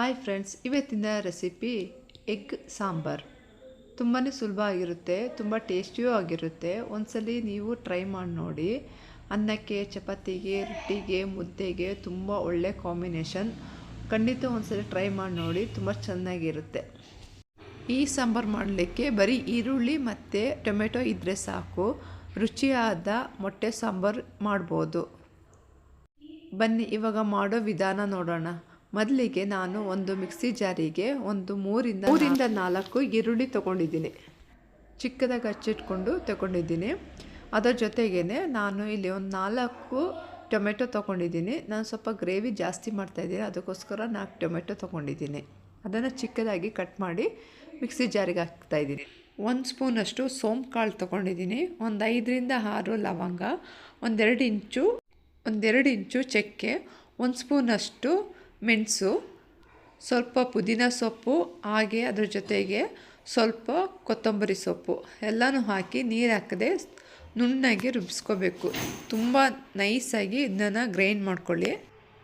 Hi friends, ಇವತ್ತಿನ recipe egg sambar. ತುಂಬಾ ಸುಲಭ ಆಗಿರುತ್ತೆ, ತುಂಬ ಟೇಸ್ಟಿಯೂ ಆಗಿರುತ್ತೆ. ಒಂದ್ಸಲಿ ನೀವು ಟ್ರೈ ಮಾಡಿ ನೋಡಿ. ಅನ್ನಕ್ಕೆ, ಚಪಾತಿಗೆ, ರೊಟ್ಟಿಗೆ, ಮುದ್ದೆಗೆ ತುಂಬ ಒಳ್ಳೆ ಕಾಂಬಿನೇಷನ್. ಖಂಡಿತ ಒಂದ್ಸಲಿ ಟ್ರೈ ಮಾಡಿ ನೋಡಿ, ತುಂಬ ಚೆನ್ನಾಗಿರುತ್ತೆ. ಈ ಸಾಂಬಾರು ಮಾಡಲಿಕ್ಕೆ ಬರೀ ಈರುಳ್ಳಿ ಮತ್ತು ಟೊಮೆಟೊ ಇದ್ದರೆ ಸಾಕು. ರುಚಿಯಾದ ಮೊಟ್ಟೆ ಸಾಂಬಾರು ಮಾಡ್ಬೋದು. ಬನ್ನಿ, ಇವಾಗ ಮಾಡೋ ವಿಧಾನ ನೋಡೋಣ. ಮೊದಲಿಗೆ ನಾನು ಒಂದು ಮಿಕ್ಸಿ ಜಾರಿಗೆ ಒಂದು ಮೂರಿಂದ ಮೂರಿಂದ ನಾಲ್ಕು ಈರುಳ್ಳಿ ತೊಗೊಂಡಿದ್ದೀನಿ. ಚಿಕ್ಕದಾಗಿ ಹಚ್ಚಿಟ್ಕೊಂಡು ತಗೊಂಡಿದ್ದೀನಿ. ಅದರ ಜೊತೆಗೇ ನಾನು ಇಲ್ಲಿ ಒಂದು ನಾಲ್ಕು ಟೊಮೆಟೊ ತೊಗೊಂಡಿದ್ದೀನಿ. ನಾನು ಸ್ವಲ್ಪ ಗ್ರೇವಿ ಜಾಸ್ತಿ ಮಾಡ್ತಾಯಿದ್ದೀನಿ ಅದಕ್ಕೋಸ್ಕರ ನಾಲ್ಕು ಟೊಮೆಟೊ ತೊಗೊಂಡಿದ್ದೀನಿ. ಅದನ್ನು ಚಿಕ್ಕದಾಗಿ ಕಟ್ ಮಾಡಿ ಮಿಕ್ಸಿ ಜಾರಿಗೆ ಹಾಕ್ತಾಯಿದ್ದೀನಿ ಒಂದು ಸ್ಪೂನಷ್ಟು ಸೋಂಪು ಕಾಳು ತೊಗೊಂಡಿದ್ದೀನಿ. ಒಂದು ಐದರಿಂದ ಆರು ಲವಂಗ, ಒಂದೆರಡು ಇಂಚು ಒಂದೆರಡು ಇಂಚು ಚಕ್ಕೆ, ಒಂದು ಸ್ಪೂನಷ್ಟು ಮೆಣಸು, ಸ್ವಲ್ಪ ಪುದೀನ ಸೊಪ್ಪು, ಹಾಗೆ ಅದ್ರ ಜೊತೆಗೆ ಸ್ವಲ್ಪ ಕೊತ್ತಂಬರಿ ಸೊಪ್ಪು. ಎಲ್ಲನೂ ಹಾಕಿ ನೀರು ಹಾಕದೆ ನುಣ್ಣಗೆ ರುಬ್ಬಿಸ್ಕೋಬೇಕು ತುಂಬ ನೈಸಾಗಿ ಇದನ್ನು ಗ್ರೈಂಡ್ ಮಾಡ್ಕೊಳ್ಳಿ.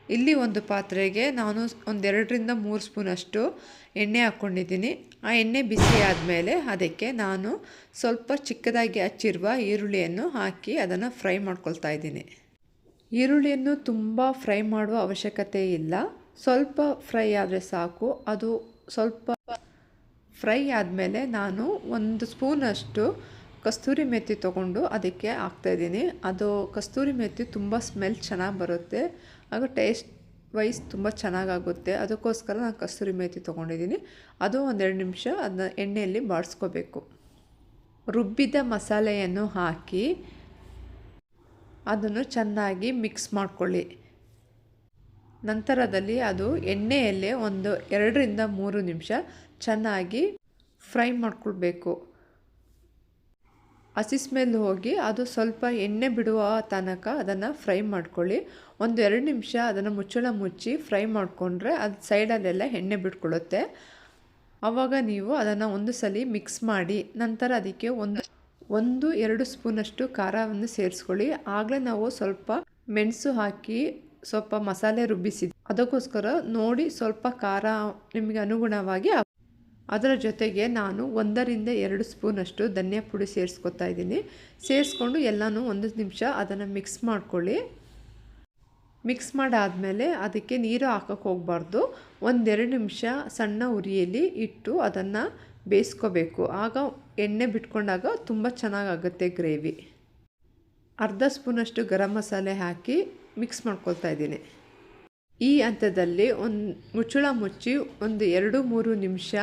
ಇಲ್ಲಿ ಒಂದು ಪಾತ್ರೆಗೆ ನಾನು ಒಂದೆರಡರಿಂದ ಮೂರು ಸ್ಪೂನಷ್ಟು ಎಣ್ಣೆ ಹಾಕ್ಕೊಂಡಿದ್ದೀನಿ. ಆ ಎಣ್ಣೆ ಬಿಸಿ ಆದಮೇಲೆ ಅದಕ್ಕೆ ನಾನು ಸ್ವಲ್ಪ ಚಿಕ್ಕದಾಗಿ ಹಚ್ಚಿರುವ ಈರುಳ್ಳಿಯನ್ನು ಹಾಕಿ ಅದನ್ನು ಫ್ರೈ ಮಾಡ್ಕೊಳ್ತಾ ಇದ್ದೀನಿ. ಈರುಳ್ಳಿಯನ್ನು ತುಂಬ ಫ್ರೈ ಮಾಡುವ ಅವಶ್ಯಕತೆ ಇಲ್ಲ. ಸ್ವಲ್ಪ ಫ್ರೈ ಆದರೆ ಸಾಕು. ಅದು ಸ್ವಲ್ಪ ಫ್ರೈ ಆದಮೇಲೆ ನಾನು ಒಂದು ಸ್ಪೂನಷ್ಟು ಕಸ್ತೂರಿ ಮೆತ್ತಿ ತೊಗೊಂಡು ಅದಕ್ಕೆ ಹಾಕ್ತಾಯಿದ್ದೀನಿ ಅದು ಕಸ್ತೂರಿ ಮೆತ್ತಿ ತುಂಬ ಸ್ಮೆಲ್ ಚೆನ್ನಾಗಿ ಬರುತ್ತೆ. ಹಾಗೂ ಟೇಸ್ಟ್ ವೈಸ್ ತುಂಬ ಚೆನ್ನಾಗಾಗುತ್ತೆ. ಅದಕ್ಕೋಸ್ಕರ ನಾನು ಕಸ್ತೂರಿ ಮೆತ್ತಿ ತೊಗೊಂಡಿದ್ದೀನಿ. ಅದು ಒಂದೆರಡು ನಿಮಿಷ ಅದನ್ನ ಎಣ್ಣೆಯಲ್ಲಿ ಬಾಡಿಸ್ಕೋಬೇಕು ರುಬ್ಬಿದ ಮಸಾಲೆಯನ್ನು ಹಾಕಿ ಅದನ್ನು ಚೆನ್ನಾಗಿ ಮಿಕ್ಸ್ ಮಾಡ್ಕೊಳ್ಳಿ. ನಂತರದಲ್ಲಿ ಅದು ಎಣ್ಣೆಯಲ್ಲೇ ಒಂದು ಎರಡರಿಂದ ಮೂರು ನಿಮಿಷ ಚೆನ್ನಾಗಿ ಫ್ರೈ ಮಾಡಿಕೊಳ್ಬೇಕು. ಹಸಿ ಸ್ಮೆಲ್ ಹೋಗಿ ಅದು ಸ್ವಲ್ಪ ಎಣ್ಣೆ ಬಿಡುವ ತನಕ ಅದನ್ನು ಫ್ರೈ ಮಾಡ್ಕೊಳ್ಳಿ. ಒಂದು ಎರಡು ನಿಮಿಷ ಅದನ್ನು ಮುಚ್ಚಳ ಮುಚ್ಚಿ ಫ್ರೈ ಮಾಡಿಕೊಂಡ್ರೆ ಅದು ಸೈಡಲ್ಲೆಲ್ಲ ಎಣ್ಣೆ ಬಿಟ್ಕೊಳ್ಳುತ್ತೆ ಆವಾಗ ನೀವು ಅದನ್ನು ಒಂದು ಸಲ ಮಿಕ್ಸ್ ಮಾಡಿ ನಂತರ ಅದಕ್ಕೆ ಒಂದು ಒಂದು ಎರಡು ಸ್ಪೂನಷ್ಟು ಖಾರವನ್ನು ಸೇರಿಸ್ಕೊಳ್ಳಿ. ಆಗಲೇ ನಾವು ಸ್ವಲ್ಪ ಮೆಣಸು ಹಾಕಿ ಸ್ವಲ್ಪ ಮಸಾಲೆ ರುಬ್ಬಿಸಿದ್ದೆ ಅದಕ್ಕೋಸ್ಕರ ನೋಡಿ ಸ್ವಲ್ಪ ಖಾರ ನಿಮಗೆ ಅನುಗುಣವಾಗಿ ಅದರ ಜೊತೆಗೆ ನಾನು ಒಂದರಿಂದ ಎರಡು ಸ್ಪೂನಷ್ಟು ಧನಿಯಾ ಪುಡಿ ಸೇರಿಸ್ಕೊತಾ ಇದ್ದೀನಿ. ಸೇರಿಸ್ಕೊಂಡು ಎಲ್ಲನೂ ಒಂದು ನಿಮಿಷ ಅದನ್ನು ಮಿಕ್ಸ್ ಮಾಡ್ಕೊಳ್ಳಿ. ಮಿಕ್ಸ್ ಮಾಡಾದಮೇಲೆ ಅದಕ್ಕೆ ನೀರು ಹಾಕೋಕೆ ಹೋಗಬಾರ್ದು. ಒಂದೆರಡು ನಿಮಿಷ ಸಣ್ಣ ಉರಿಯಲ್ಲಿ ಇಟ್ಟು ಅದನ್ನು ಬೇಯಿಸ್ಕೋಬೇಕು. ಆಗ ಎಣ್ಣೆ ಬಿಟ್ಕೊಂಡಾಗ ತುಂಬ ಚೆನ್ನಾಗಾಗುತ್ತೆ ಗ್ರೇವಿ. ಅರ್ಧ ಸ್ಪೂನಷ್ಟು ಗರಂ ಮಸಾಲೆ ಹಾಕಿ ಮಿಕ್ಸ್ ಮಾಡ್ಕೊಳ್ತಾ ಇದ್ದೀನಿ. ಈ ಹಂತದಲ್ಲಿ ಒಂದು ಮುಚ್ಚಳ ಮುಚ್ಚಿ ಒಂದು ಎರಡು ಮೂರು ನಿಮಿಷ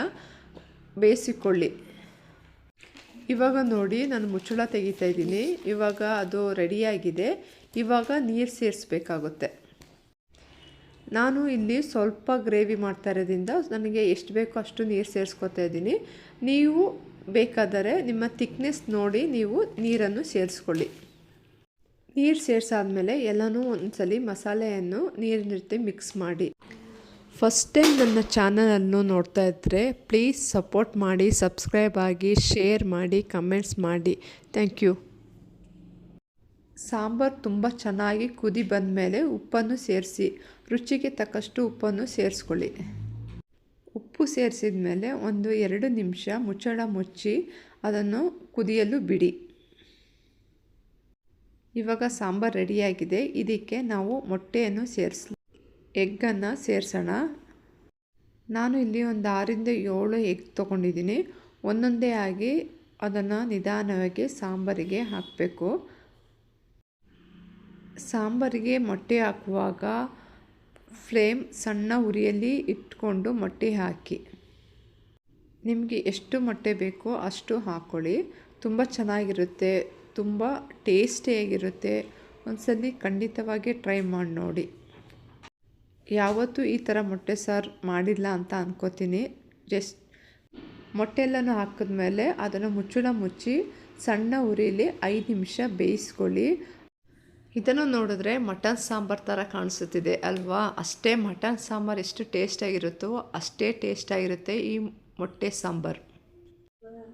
ಬೇಯಿಸಿಕೊಳ್ಳಿ. ಇವಾಗ ನೋಡಿ ನಾನು ಮುಚ್ಚಳ ತೆಗಿತಾ ಇದ್ದೀನಿ. ಇವಾಗ ಅದು ರೆಡಿಯಾಗಿದೆ. ಇವಾಗ ನೀರು ಸೇರಿಸ್ಬೇಕಾಗುತ್ತೆ. ನಾನು ಇಲ್ಲಿ ಸ್ವಲ್ಪ ಗ್ರೇವಿ ಮಾಡ್ತಾ ಇರೋದ್ರಿಂದ ನನಗೆ ಎಷ್ಟು ಬೇಕೋ ಅಷ್ಟು ನೀರು ಸೇರಿಸ್ಕೊತಾ ಇದ್ದೀನಿ. ನೀವು ಬೇಕಾದರೆ ನಿಮ್ಮ ತಿಕ್ನೆಸ್ ನೋಡಿ ನೀವು ನೀರನ್ನು ಸೇರಿಸ್ಕೊಳ್ಳಿ. ನೀರು ಸೇರಿಸಾದ್ಮೇಲೆ ಎಲ್ಲನೂ ಒಂದ್ಸಲಿ ಮಸಾಲೆಯನ್ನು ನೀರಿನ ಜೊತೆ ಮಿಕ್ಸ್ ಮಾಡಿ. ಫಸ್ಟ್ ಟೈಮ್ ನನ್ನ ಚಾನಲನ್ನು ನೋಡ್ತಾ ಇದ್ದರೆ ಪ್ಲೀಸ್ ಸಪೋರ್ಟ್ ಮಾಡಿ ಸಬ್ಸ್ಕ್ರೈಬ್ ಆಗಿ ಶೇರ್ ಮಾಡಿ ಕಮೆಂಟ್ಸ್ ಮಾಡಿ. ಥ್ಯಾಂಕ್ ಯು ಸಾಂಬಾರು ತುಂಬ ಚೆನ್ನಾಗಿ ಕುದಿ ಬಂದ ಮೇಲೆ ಉಪ್ಪನ್ನು ಸೇರಿಸಿ, ರುಚಿಗೆ ತಕ್ಕಷ್ಟು ಉಪ್ಪನ್ನು ಸೇರಿಸ್ಕೊಳ್ಳಿ. ಉಪ್ಪು ಸೇರಿಸಿದ ಮೇಲೆ ಒಂದು ಎರಡು ನಿಮಿಷ ಮುಚ್ಚಳ ಮುಚ್ಚಿ ಅದನ್ನು ಕುದಿಯಲು ಬಿಡಿ. ಇವಾಗ ಸಾಂಬಾರು ರೆಡಿಯಾಗಿದೆ ಇದಕ್ಕೆ ನಾವು ಮೊಟ್ಟೆಯನ್ನು ಸೇರಿಸ್, ಎಗ್ಗನ್ನು ಸೇರಿಸೋಣ. ನಾನು ಇಲ್ಲಿ ಒಂದು ಆರಿಂದ ಏಳು ಎಗ್ ತೊಗೊಂಡಿದ್ದೀನಿ. ಒಂದೊಂದೇ ಆಗಿ ಅದನ್ನು ನಿಧಾನವಾಗಿ ಸಾಂಬಾರಿಗೆ ಹಾಕಬೇಕು. ಸಾಂಬಾರಿಗೆ ಮೊಟ್ಟೆ ಹಾಕುವಾಗ ಫ್ಲೇಮ್ ಸಣ್ಣ ಉರಿಯಲ್ಲಿ ಇಟ್ಕೊಂಡು ಮೊಟ್ಟೆ ಹಾಕಿ. ನಿಮಗೆ ಎಷ್ಟು ಮೊಟ್ಟೆ ಬೇಕೋ ಅಷ್ಟು ಹಾಕ್ಕೊಳ್ಳಿ ತುಂಬ ಚೆನ್ನಾಗಿರುತ್ತೆ. ತುಂಬ ಟೇಸ್ಟಿಯಾಗಿರುತ್ತೆ. ಒಂದ್ಸಲಿ ಖಂಡಿತವಾಗಿ ಟ್ರೈ ಮಾಡಿ ನೋಡಿ. ಯಾವತ್ತೂ ಈ ಥರ ಮೊಟ್ಟೆ ಸಾರು ಮಾಡಿಲ್ಲ ಅಂತ ಅಂದ್ಕೋತೀನಿ ಜಸ್ಟ್ ಮೊಟ್ಟೆ ಎಲ್ಲನೂ ಹಾಕಿದ್ಮೇಲೆ ಅದನ್ನು ಮುಚ್ಚಳ ಮುಚ್ಚಿ ಸಣ್ಣ ಉರಿಲಿ ಐದು ನಿಮಿಷ ಬೇಯಿಸ್ಕೊಳ್ಳಿ. ಇದನ್ನು ನೋಡಿದ್ರೆ ಮಟನ್ ಸಾಂಬಾರು ಥರ ಕಾಣಿಸುತ್ತಿದೆ ಅಲ್ವಾ? ಅಷ್ಟೇ ಮಟನ್ ಸಾಂಬಾರು ಎಷ್ಟು ಟೇಸ್ಟಾಗಿರುತ್ತೋ ಅಷ್ಟೇ ಟೇಸ್ಟಾಗಿರುತ್ತೆ ಈ ಮೊಟ್ಟೆ ಸಾಂಬಾರು.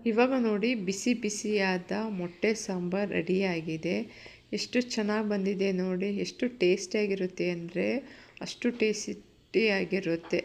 ಇವಾಗ ನೋಡಿ ಬಿಸಿ ಬಿಸಿಯಾದ ಮೊಟ್ಟೆ ಸಾಂಬಾರು ರೆಡಿಯಾಗಿದೆ. ಎಷ್ಟು ಚೆನ್ನಾಗಿ ಬಂದಿದೆ ನೋಡಿ, ಎಷ್ಟು ಟೇಸ್ಟಿಯಾಗಿರುತ್ತೆ ಅಂದರೆ ಅಷ್ಟು ಟೇಸ್ಟಿಯಾಗಿರುತ್ತೆ